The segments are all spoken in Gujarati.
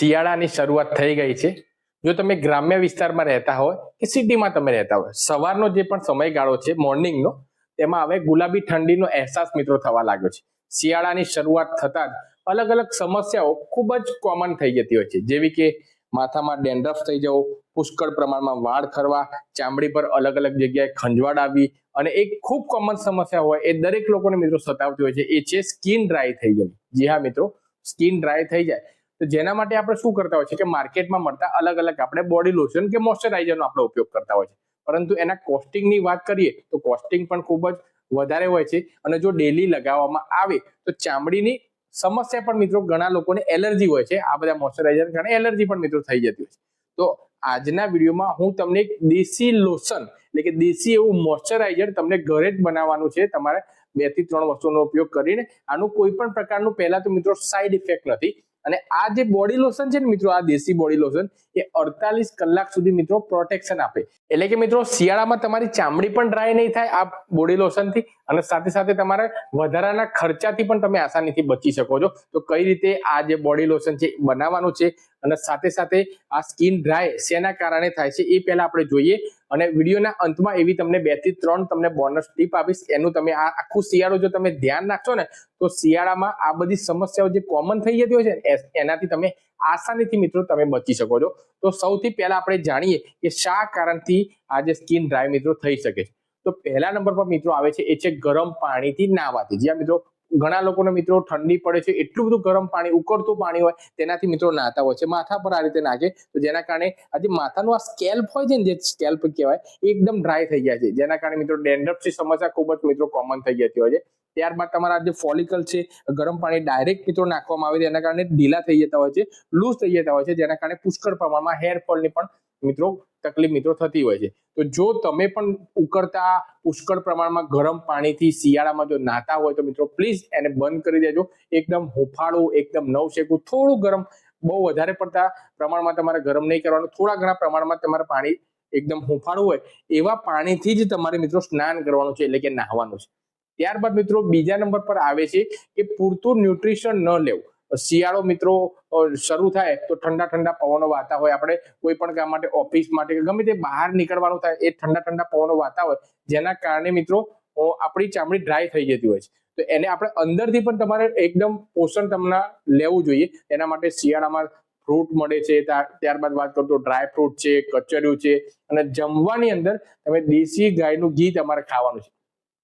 શિયાળાની શરૂઆત થઈ ગઈ છે. જો તમે ગ્રામ્ય વિસ્તારમાં રહેતા હોય કે સિટીમાં તમે રહેતા હોય, સવારનો જે પણ સમયગાળો છે, મોર્નિંગનો, તેમાં હવે ગુલાબી ઠંડીનો અહેસાસ મિત્રો થવા લાગ્યો છે. શિયાળાની શરૂઆત થતાં જ અલગ અલગ સમસ્યાઓ ખૂબ જ કોમન થઈ જતી હોય છે. જેવી કે માથામાં ડેન્ડ્રફ થઈ જવો, પુષ્કળ પ્રમાણમાં વાળ ખરવા, ચામડી પર અલગ અલગ જગ્યાએ ખંજવાળ આવી અને એક ખૂબ કોમન સમસ્યા હોય એ દરેક લોકોને મિત્રો સતાવતી હોય છે. એ છે સ્કિન ડ્રાય થઈ જવી. જી હા મિત્રો, સ્કિન ડ્રાય થઈ જાય. તો જેના માટે આપણે શું કરતા હોય છે કે માર્કેટમાં મળતા અલગ અલગ આપણે બોડી લોશન કે મોઇસ્ચરાઇઝરનો આપણે ઉપયોગ કરતા હોય છે. પરંતુ એના કોસ્ટિંગની વાત કરીએ તો કોસ્ટિંગ પણ ખૂબ જ વધારે હોય છે અને જો ડેલી લગાવવામાં આવે તો ચામડીની સમસ્યા પણ મિત્રો ઘણા લોકોને એલર્જી હોય છે. આ બધા મોઇસ્ચરાઇઝર કારણે એલર્જી પણ મિત્રો થઈ જતી હોય છે. તો આજના વિડીયોમાં હું તમને એક દેશી લોશન એટલે કે દેશી એવું મોઇસ્ચરાઇઝર તમને ઘરે જ બનાવવાનું છે. તમારે બેથી ત્રણ વસ્તુનો ઉપયોગ કરીને આનું કોઈ પણ પ્રકારનું પહેલા તો મિત્રો સાઈડ ઇફેક્ટ નથી. અને આ જે બોડી લોશન છે ને મિત્રો, આ દેશી બોડી લોશન એ અડતાલીસ કલાક સુધી મિત્રો પ્રોટેક્શન આપે. એટલે કે મિત્રો, શિયાળામાં તમારી ચામડી પણ ડ્રાય નહીં થાય આ બોડી લોશનથી અને સાથે સાથે તમારે વધારાના ખર્ચાથી પણ તમે આસાનીથી બચી શકો છો. તો કઈ રીતે આ જે બોડી લોશન છે બનાવવાનું છે? અને સાથે સાથે આ સ્કિન ડ્રાય શેના કારણે થાય છે એ પહેલા આપણે જોઈએ. અને વિડીયોના અંતમાં એવી તમને બેથી ત્રણ તમને બોનસ ટીપ આપીશ. એનું તમે આ આખું શિયાળો જો તમે ધ્યાન નાખશો ને, તો શિયાળામાં આ બધી સમસ્યાઓ જે કોમન થઈ જતી હોય છે એનાથી તમે આસાનીથી મિત્રો તમે બચી શકો છો. તો સૌથી પહેલા આપણે જાણીએ કે શા કારણથી આ જે સ્કિન ડ્રાય મિત્રો થઈ શકે છે. તો પહેલા નંબર પર મિત્રો આવે છે, એ છે ગરમ પાણીથી નાવાથી જ્યાં મિત્રો ઘણા લોકોને મિત્રો ઠંડી પડે છે, એટલું બધું ગરમ પાણી, ઉકળતું પાણી હોય, તેનાથી મિત્રો નાહતા હોય છે. માથા પર આ રીતે નાખે, તો જેના કારણે આ જે માથાનું આ સ્કેલ્પ હોય છે ને, જે સ્કેલ્પ કહેવાય એકદમ ડ્રાય થઈ જાય છે. જેના કારણે મિત્રો ડેન્ડ્રફની સમસ્યા ખૂબ જ મિત્રો કોમન થઈ જતી હોય છે. ત્યારબાદ તમારા જે ફોલિકલ છે, ગરમ પાણી ડાયરેક્ટ મિત્રો નાખવામાં આવે તેના કારણે ઢીલા થઈ જતા હોય છે લૂઝ થઈ જતા હોય છે, જેના કારણે પુષ્કળ પ્રમાણમાં હેર ફોલની પણ મિત્રો તકલીફ મિત્રો થતી હોય છે. તો જો તમે પણ ઉકળતા, પુષ્કળ પ્રમાણમાં ગરમ પાણીથી શિયાળામાં જો નાતા હોય તો મિત્રો પ્લીઝ એને બંધ કરી દેજો. એકદમ હુફાળું, એકદમ નવશેકું, થોડું ગરમ, બહુ વધારે પડતા પ્રમાણમાં તમારે ગરમ નહીં કરવાનું. થોડા ઘણા પ્રમાણમાં તમારે પાણી એકદમ હુંફાળું હોય એવા પાણીથી જ તમારે મિત્રો સ્નાન કરવાનું છે, એટલે કે નાહવાનું છે. ત્યારબાદ મિત્રો બીજા નંબર પર આવે છે કે પૂરતું ન્યુટ્રિશન ન લેવું. શિયાળો મિત્રો શરૂ થાય તો ઠંડા ઠંડા પવનો વાતા હોય. આપણે કોઈ પણ કામ માટે ઓફિસ માટે ગમે તે બહાર નીકળવાનું થાય, એ ઠંડા ઠંડા પવનો વાતા હોય. જેના કારણે મિત્રો આપણી ચામડી ડ્રાય થઈ જતી હોય છે. તો એને આપણે અંદરથી પણ તમારે એકદમ પોષણ તમને લેવું જોઈએ. એના માટે શિયાળામાં ફ્રૂટ મળે છે, ત્યાર- ત્યારબાદ વાત કરું તો ડ્રાય ફ્રૂટ છે કચરિયું છે. અને જમવાની અંદર તમે દેશી ગાયનું ઘી તમારે ખાવાનું છે.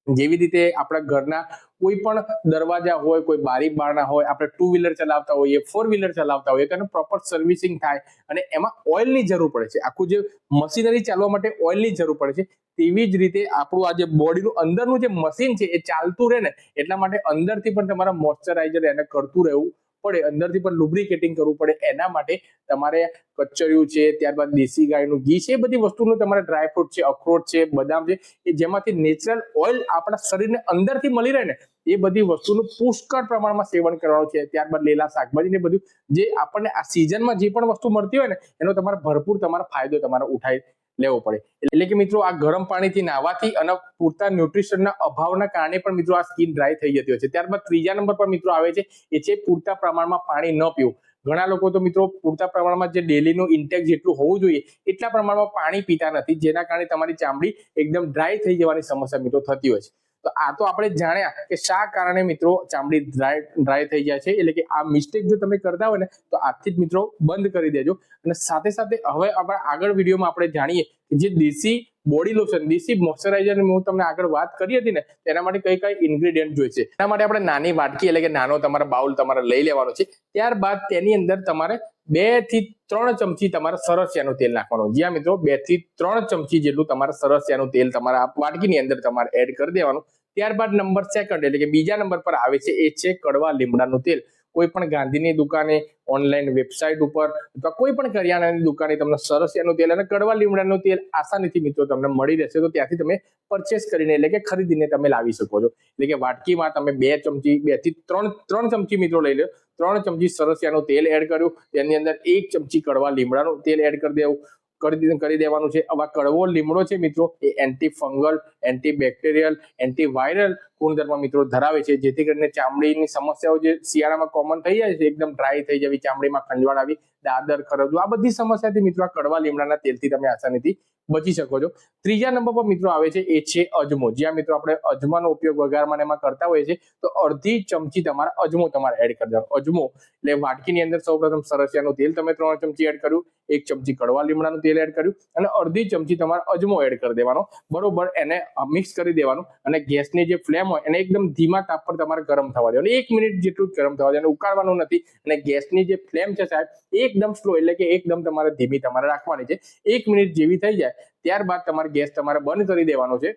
જેવી રીતે આપણા ઘરના કોઈ પણ દરવાજા હોય, કોઈ બારી બારણા હોય, આપણે ટુ વ્હીલર ચલાવતા હોઈએ ફોર વ્હીલર ચલાવતા હોઈએ તેનું પ્રોપર સર્વિસિંગ થાય અને એમાં ઓઇલની જરૂર પડે છે. આખું જે મશીનરી ચાલવા માટે ઓઇલની જરૂર પડે છે, તેવી જ રીતે આપણું આ જે બોડીનું અંદરનું જે મશીન છે, એ ચાલતું રહે ને, એટલા માટે અંદરથી પણ તમારા મોઇશ્ચરાઇઝર એને કરતું રહેવું પડે, અંદરથી પણ લુબ્રિકેટિંગ કરવું પડે. એના માટે તમારે કચરિયું છે, ત્યારબાદ દેશી ગાયનું ઘી છે, એ બધી વસ્તુનું તમારે ડ્રાય ફ્રૂટ છે, અખરોટ છે, બદામ છે, એ જેમાંથી નેચરલ ઓઇલ આપણા શરીરને અંદરથી મળી રહે ને, એ બધી વસ્તુનું પુષ્કળ પ્રમાણમાં સેવન કરવાનું છે. ત્યારબાદ લીલા શાકભાજી ને બધું, જે આપણને આ સિઝનમાં જે પણ વસ્તુ મળતી હોય ને, એનો તમારે ભરપૂર તમારો ફાયદો તમારે ઉઠાઈ લેવો પડે. એટલે કે મિત્રો આ ગરમ પાણીથી નાહવાથી અને પૂરતા ન્યુટ્રિશનના અભાવના કારણે પણ મિત્રો આ સ્કિન ડ્રાય થઈ જતી હોય છે. ત્યારબાદ ત્રીજા નંબર પર મિત્રો આવે છે, એ છે પૂરતા પ્રમાણમાં પાણી ન પીવું. ઘણા લોકો તો મિત્રો પૂરતા પ્રમાણમાં જે ડેલીનું ઇન્ટેક જેટલું હોવું જોઈએ, એટલા પ્રમાણમાં પાણી પીતા નથી, જેના કારણે તમારી ચામડી એકદમ ડ્રાય થઈ જવાની સમસ્યા મિત્રો થતી હોય છે. તો આ તો આપણે જાણ્યા કે શા કારણે મિત્રો ચામડી ડ્રાય ડ્રાય થઈ જાય છે, એટલે કે આ મિસ્ટેક જો તમે કરતા હોય ને, તો આજથી જ મિત્રો બંધ કરી દેજો. અને સાથે સાથે હવે આપણે આગળ વિડીયોમાં આપણે જાણીએ કે જે દેશી બોડી લોશન દેશી મોઇશ્ચરાઇઝર હું તમને આગળ વાત કરી હતી ને તેના માટે કઈ કઈ ઇન્ગ્રેડિયન્ટ જોઈએ છે. એના માટે આપણે નાની વાટકી એટલે કે નાનો તમારા બાઉલ તમારે લઈ લેવાનો છે. ત્યારબાદ તેની અંદર તમારે બેથી ત્રણ ચમચી તમારે સરસિયાનું તેલ નાખવાનું. જ્યાં મિત્રો બેથી ત્રણ ચમચી જેટલું તમારે સરસિયાનું તેલ તમારા વાટકીની અંદર તમારે એડ કરી દેવાનું. ત્યારબાદ નંબર સેકન્ડ એટલે કે બીજા નંબર પર આવે છે, એ છે કડવા લીમડાનું તેલ. કોઈ પણ ગાંધીની દુકાને ઓનલાઈન વેબસાઇટ ઉપર અથવા કોઈ પણ કરિયાણાની દુકાને તમને સરસિયાનું તેલ અને કડવા લીમડાનું તેલ આસાનીથી મિત્રો તમને મળી રહેશે. તો ત્યાંથી તમે પરચેસ કરીને એટલે કે ખરીદીને તમે લાવી શકો છો. એટલે કે વાટકીમાં તમે બે ચમચી બેથી ત્રણ ત્રણ ચમચી મિત્રો લઈ લો. ત્રણ ચમચી સરસિયાનું તેલ એડ કર્યું. તેની અંદર એક ચમચી કડવા લીમડાનું તેલ એડ કરી દેવું. કરી કરી દેવાનું છે. આવા કડવો લીમડો છે મિત્રો, એ anti fungal anti bacterial anti viral ગુણધર્મ મિત્રો ધરાવે છે. જેથી કરીને ચામડીની સમસ્યાઓ જે શિયાળામાં કોમન થઈ જાય છે, એકદમ ડ્રાય થઈ જવી, ચામડીમાં ખંજવાળ આવી, દાદર ખરજવું, આ બધી સમસ્યાથી મિત્રો આ કડવા લીમડાના તેલથી તમે આસાનીથી બચી શકો છો. ત્રીજા નંબર પર મિત્રો આવે છે, એ છે અજમો. જ્યાં મિત્રો આપણે અજમાનો ઉપયોગ વઘારમાં એમાં કરતા હોઈએ છીએ, તો અડધી ચમચી તમારે અજમો તમારે એડ કરી દેવાનો. અજમો એટલે વાટકીની અંદર સૌપ્રથમ સરસિયાનું તેલ તમે ત્રણ ચમચી એડ કર્યું, એક ચમચી કડવા લીમડાનું તેલ એડ કર્યું, અને અડધી ચમચી તમારે અજમો એડ કરી દેવાનો. બરોબર, એને મિક્સ કરી દેવાનું, અને ગેસની જે ફ્લેમ હોય એને એકદમ ધીમા તાપ પર તમારે ગરમ થવા દેવાનું. એક મિનિટ જેટલું જ ગરમ થવા દેવાનું, ઉકાળવાનું નથી, અને ગેસની જે ફ્લેમ છે સાહેબ, એકદમ સ્લો એટલે કે એકદમ તમારે ધીમી તમારે રાખવાની છે. એક મિનિટ જેવી થઈ જાય ત્યારબાદ તમારે ગેસ તમારે બંધ કરી દેવાનો છે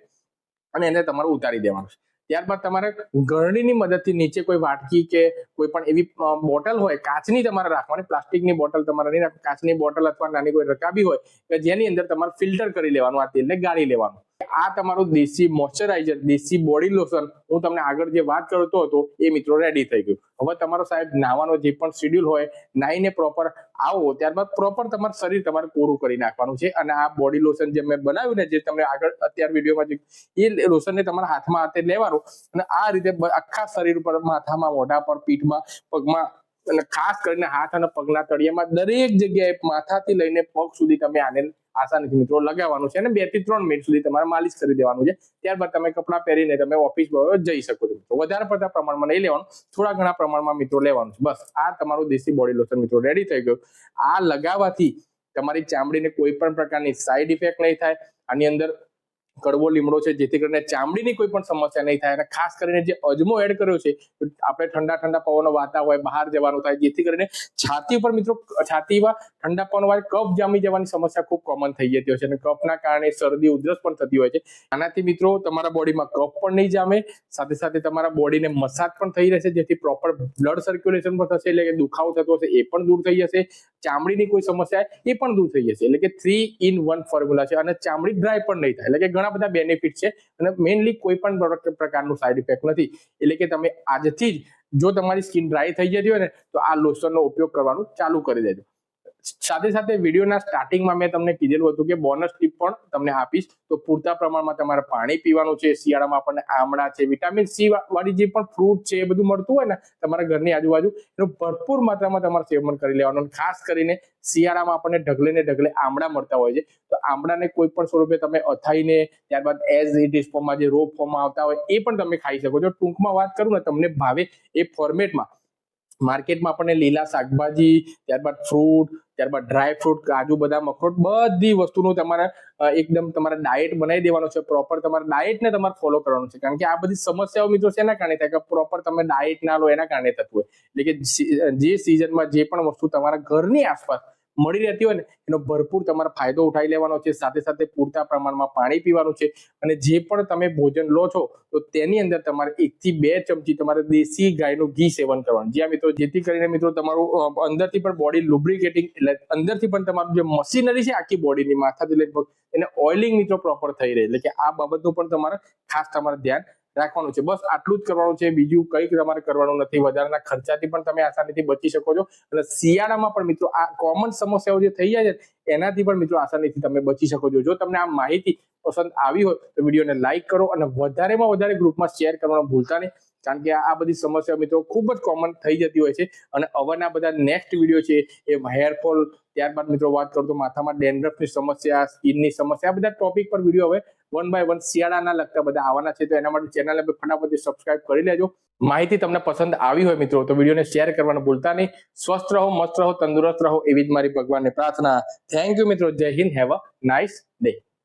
અને એને તમારે ઉતારી દેવાનો છે. ત્યારબાદ તમારે ગરણીની મદદથી નીચે કોઈ વાટકી કે કોઈ પણ એવી બોટલ હોય, કાચની તમારે રાખવાની, પ્લાસ્ટિકની બોટલ તમારે નહીં કાચની બોટલ અથવા નાની કોઈ રકાબી હોય કે જેની અંદર તમારે ફિલ્ટર કરી લેવાનું આ તેલને ગાળી લેવાનું. આ તમારું દેશી મોઇશ્ચરાઇઝર દેશી બોડી લોશન હું તમને આગળ જે વાત કરતો હતો એ મિત્રો રેડી થઈ ગયું. હવે તમારો સાહેબ નાવાનો જે પણ શેડ્યુલ હોય, નાઈને પ્રોપર આવો, ત્યારબાદ પ્રોપર તમારું શરીર તમારે કોરું કરી નાખવાનું છે. અને આ બોડી લોશન જે મેં બનાવ્યું ને, જે તમને આગળ અત્યાર વિડીયોમાં એ લોશનને તમારા હાથમાં હાથે લેવાનું. અને આ રીતે આખા શરીર ઉપર, માથામાં, મોઢા પર, પીઠમાં, પગમાં, અને ખાસ કરીને હાથ અને પગના તળિયામાં દરેક જગ્યાએ માથાથી લઈને પગ સુધી તમે આને આસાનીથી મિત્રો લગાવવાનું છે અને બેથી ત્રણ મિનિટ સુધી તમારે માલિશ કરી દેવાનું છે. ત્યારબાદ તમે કપડાં પહેરીને તમે ઓફિસ જઈ શકો છો મિત્રો. વધારે પડતા પ્રમાણમાં નહીં લેવાનું. થોડા ઘણા પ્રમાણમાં મિત્રો લેવાનું છે. બસ, આ તમારું દેશી બોડી લોશન મિત્રો રેડી થઈ ગયું. આ લગાવવાથી તમારી ચામડીને કોઈ પણ પ્રકારની સાઈડ ઇફેક્ટ નહીં થાય. આની અંદર કડવો લીમડો છે, જેથી કરીને ચામડીની કોઈ પણ સમસ્યા નહીં થાય. અને ખાસ કરીને જે અજમો એડ કર્યો છે આપણે ઠંડા ઠંડા પવનો વાતા હોય, બહાર જવાનું થાય, જેથી કરીને છાતી ઉપર મિત્રો, છાતીમાં ઠંડા પવન વાળી કફ જામી જવાની સમસ્યા ખૂબ કોમન થઈ જતી હોય છે. અને કફના કારણે શરદી, ઉધરસ પણ થતી હોય છે. આનાથી મિત્રો, તમારા બોડીમાં કફ પણ નહીં જામે, સાથે સાથે તમારા બોડીને મસાજ પણ થઈ રહેશે, જેથી પ્રોપર બ્લડ સર્ક્યુલેશન પણ થશે, એટલે કે દુખાવો થતો હશે, એ પણ દૂર થઈ જશે. ચામડીની કોઈ સમસ્યા એ પણ દૂર થઈ જશે. એટલે કે થ્રી ઇન વન ફોર્મ્યુલા છે. અને ચામડી ડ્રાય પણ નહીં થાય. એટલે કે ઘણા બધા બેનિફિટ છે અને મેઇનલી કોઈ પણ પ્રકારનું સાઈડ ઇફેક્ટ નથી. એટલે કે તમે આજથી જ જો તમારી સ્કિન ડ્રાય થઈ જતી હોય ને, તો આ લોશનનો ઉપયોગ કરવાનું ચાલુ કરી દેજો. સાથે સાથે વિડીયોના સ્ટાર્ટિંગમાં મેં તમને કીધેલું હતું કે બોનસ ટીપ પણ તમને આપીશ. તો પૂરતા પ્રમાણમાં તમારે પાણી પીવાનું છે, શિયાળામાં આપણને આમળા છે વિટામિન સી વાળી જે પણ ફ્રૂટ છે એ બધું મળતું હોય ને, તમારા ઘરની આજુબાજુ, એનું ભરપૂર માત્રામાં તમારે સેવન કરી લેવાનું. ખાસ કરીને શિયાળામાં આપણને ઢગલે ને ઢગલે આમળા મળતા હોય છે. તો આમળાને કોઈ પણ સ્વરૂપે તમે અથાઈને, ત્યારબાદ એઝ ઇટ ઇઝ ફોર્મમાં જે રો ફોર્મમાં આવતા હોય એ પણ તમે ખાઈ શકો છો. ટૂંકમાં વાત કરું ને, તમને ભાવે એ ફોર્મેટમાં માર્કેટમાં આપણને લીલા શાકભાજી, ત્યારબાદ ફ્રૂટ ત્યારબાદ ડ્રાય ફ્રૂટ કાજુ, બદામ, અખરોટ, બધી વસ્તુનું તમારે એકદમ તમારે ડાયટ બનાવી દેવાનો છે. પ્રોપર તમારે ડાયટને તમારે ફોલો કરવાનું છે. કારણ કે આ બધી સમસ્યાઓ મિત્રો એના કારણે થાય? કે પ્રોપર તમે ડાયટ ના લો એના કારણે થતું હોય. એટલે કે જે સિઝનમાં જે પણ વસ્તુ તમારા ઘરની આસપાસ મળી રહેતી હોય ને, એનો ભરપૂર તમારે ફાયદો ઉઠાવી લેવાનો છે. સાથે સાથે પૂરતા પ્રમાણમાં પાણી પીવાનું છે. અને જે પણ તમે ભોજન લો છો, તો તેની અંદર તમારે એકથી બે ચમચી તમારે દેશી ગાયનું ઘી સેવન કરવાનું. જ્યાં મિત્રો, જેથી કરીને મિત્રો તમારું અંદરથી પણ બોડી લુબ્રિકેટિંગ એટલે અંદરથી પણ તમારું જે મશીનરી છે, આખી બોડીની માથાથી લગભગ એને ઓઇલિંગ મિત્રો પ્રોપર થઈ રહે. એટલે કે આ બાબતનું પણ તમારે ખાસ તમારે ધ્યાન રાખવાનું છે. બસ આટલું જ કરવાનું છે. બીજું કંઈક તમારે કરવાનું નથી. વધારાના ખર્ચાથી પણ તમે આસાનીથી બચી શકો છો. અને શિયાળામાં પણ મિત્રો આ કોમન સમસ્યાઓ જે થઈ જાય છે, એનાથી પણ મિત્રો આસાનીથી તમે બચી શકો છો. જો તમને આ માહિતી પસંદ આવી હોય, તો વિડીયોને લાઇક કરો અને વધારેમાં વધારે ગ્રુપમાં શેર કરવાનું ભૂલતા નહીં. કારણ કે આ બધી સમસ્યાઓ મિત્રો ખૂબ જ કોમન થઈ જતી હોય છે. અને અવારના બધા નેક્સ્ટ વીડિયો છે એ હેરફોલ ત્યારબાદ મિત્રો વાત કરું તો માથામાં ડેન્ડ્રફની સમસ્યા સ્કિનની સમસ્યા, આ બધા ટોપિક પર વીડિયો હવે વન બાય વન શિયાળાના લગતા બધા આવવાના છે. તો એના માટે ચેનલને ફટાફટ સબસ્ક્રાઇબ કરી લેજો. માહિતી તમને પસંદ આવી હોય મિત્રો, તો વિડીયોને શેર કરવાનું ભૂલતા નહીં. સ્વસ્થ રહો, મસ્ત રહો, તંદુરસ્ત રહો એવી જ મારી ભગવાનની પ્રાર્થના. થેન્ક યુ મિત્રો. Jai Hind. Have a nice day